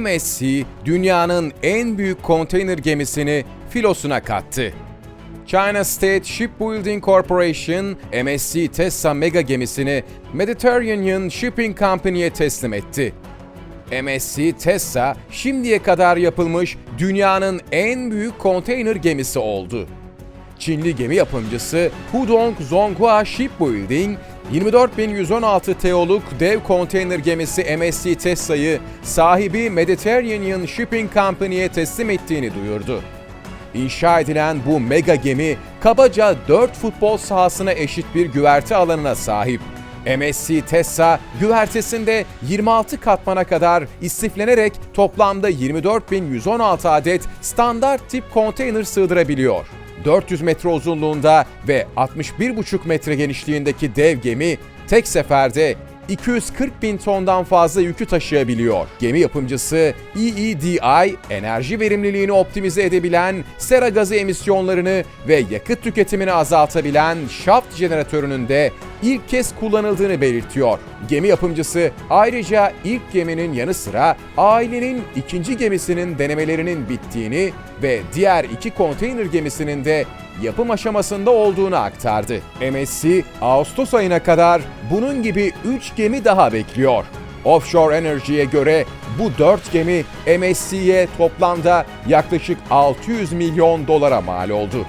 MSC dünyanın en büyük konteyner gemisini filosuna kattı. China State Shipbuilding Corporation, MSC Tessa mega gemisini Mediterranean Shipping Company'ye teslim etti. MSC Tessa şimdiye kadar yapılmış dünyanın en büyük konteyner gemisi oldu. Çinli gemi yapımcısı Hudong Zonghua Shipbuilding, 24.116 TEO'luk dev konteyner gemisi MSC Tessa'yı sahibi Mediterranean Shipping Company'ye teslim ettiğini duyurdu. İnşa edilen bu mega gemi kabaca 4 futbol sahasına eşit bir güverte alanına sahip. MSC Tessa güvertesinde 26 katmana kadar istiflenerek toplamda 24.116 adet standart tip konteyner sığdırabiliyor. 400 metre uzunluğunda ve 61,5 metre genişliğindeki dev gemi tek seferde 240 bin tondan fazla yükü taşıyabiliyor. Gemi yapımcısı EEDI, enerji verimliliğini optimize edebilen, sera gazı emisyonlarını ve yakıt tüketimini azaltabilen şaft jeneratörünün de ilk kez kullanıldığını belirtiyor. Gemi yapımcısı ayrıca ilk geminin yanı sıra ailenin ikinci gemisinin denemelerinin bittiğini ve diğer iki konteyner gemisinin de yapım aşamasında olduğunu aktardı. MSC, Ağustos ayına kadar bunun gibi 3 gemi daha bekliyor. Offshore Energy'ye göre bu 4 gemi MSC'ye toplamda yaklaşık 600 milyon dolara mal oldu.